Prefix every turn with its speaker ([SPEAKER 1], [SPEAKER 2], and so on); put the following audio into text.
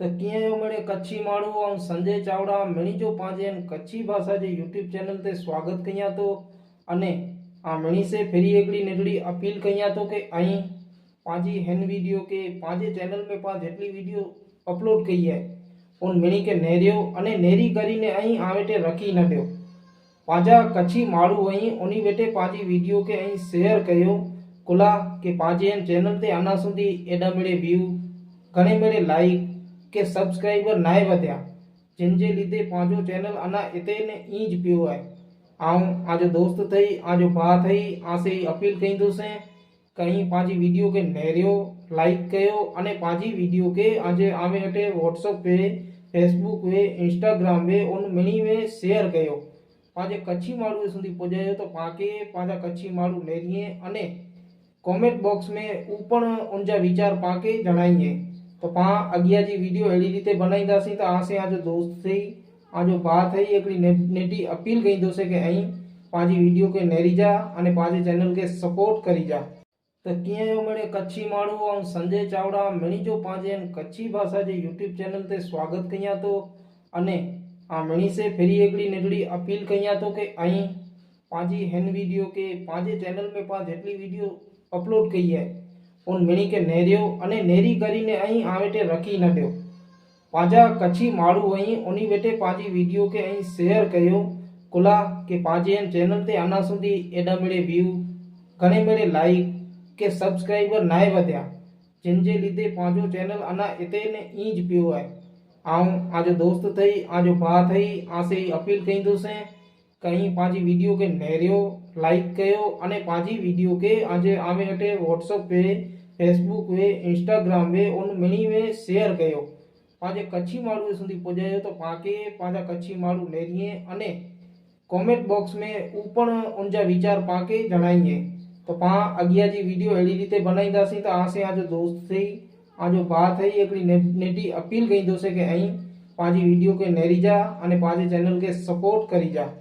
[SPEAKER 1] તો ક્યાં મોડે કચ્છી માડુ હું સંજે ચાવડા મણીજો પાજે અને કચ્છી ભાષાજી YouTube ચેનલ તે સ્વાગત ક્યાં તો અને આમણી સે ફરી એકડી નેડડી અપીલ ક્યાં તો કે આઈ પાજી હેન વિડિયો કે પાજે ચેનલ મે પાજે એટલી વિડિયો અપલોડ કઈયા ઓન મણી કે નેરયો અને નેરી કરીને આઈ આવેટે રાખી ન દેઓ પાજા કચ્છી માડુ હોઈ ઉની વેટે પાજી વિડિયો કે આઈ શેર કયો કુલા કે પાજેન ચેનલ તે આના સુંધી એડમડે વ્યૂ ગણે મેરે લાઈક के सब्सक्राइबर नए बदया जिनके लीधे पाँचो चैनल अना इतने ईज पियो है आज दोस्त थी आज भा थी आसे अपील कहींदे कहीं पाँच वीडियो के नहरियो लाइक कर अने वीडियो के आज आमे हटे व्हाट्सअप पे फेसबुक वे इंस्टाग्राम वे उन मिली में शेयर करे कच्छी मारू सुधी पुजाया तो पाके पाँचा कच्छी मारू नहरिए कमेंट बॉक्स में ऊपर उनका विचार पाके जनाइए તો પાં અગ્યાજી વિડિયો એળી રીતે બનાઈ દાસી તો આસે આજ દોસ્ત સે આજો વાત હૈ એકળી નેટી અપીલ કઈ દો સે કે અહી પાંજી વિડિયો કે નેરી જા અને પાંજી ચેનલ કે સપોર્ટ કરી જા તો ક્યાં મેણે કચ્છી માડુ હું સંજે ચાવડા મણી જો પાંજેન કચ્છી ભાષાજી YouTube ચેનલ તે સ્વાગત ક્યાંતો અને આમણી સે ફરી એકળી નગડી અપીલ ક્યાંતો કે અહી પાંજી હેન વિડિયો કે પાંજે ચેનલ મે પાજ એટલી વિડિયો અપલોડ કઈ હૈ उन मिणी के नेरियो अने नेरी करी ने अही वेटे रखी न नडियो पाजा कच्छी माड़ू वही उन्हीं वेटे पाजी वीडियो के अही शेयर कयो कुला के पाजे चैनल ते अना सुधी एडा मेरे व्यू घने मेरे लाइक के सब्सक्राइबर नाए बदया जिनजे लीधे पाजो चैनल अना इते ने इंज पियो है आऊं आज दोस्त थई आज भा थई आसे अपील कई दोसे કાહી પાજી વિડિયો કે લાઈક કયો અને પાજી વિડિયો કે આજે આમે હટે WhatsApp મે Facebook મે Instagram મે ઓન મની મે શેર કયો પાજે કચ્છી મારુ સન્ધી પોજાય તો પાકે પાજા કચ્છી મારુ નેરીએ અને કોમેન્ટ બોક્સ મે ઉપણ ઓનજા વિચાર પાકે જણાઈએ તો પા અગિયાજી વિડિયો એડી રીતે બનાઈ દાસી તો આસે આજો દોસ્ત થી આજો વાત હી એકડી નેટી અપીલ ગૈં ધોસે કે અહી પાજી વિડિયો કે નેરીજા અને પાજે ચેનલ કે સપોર્ટ કરી જા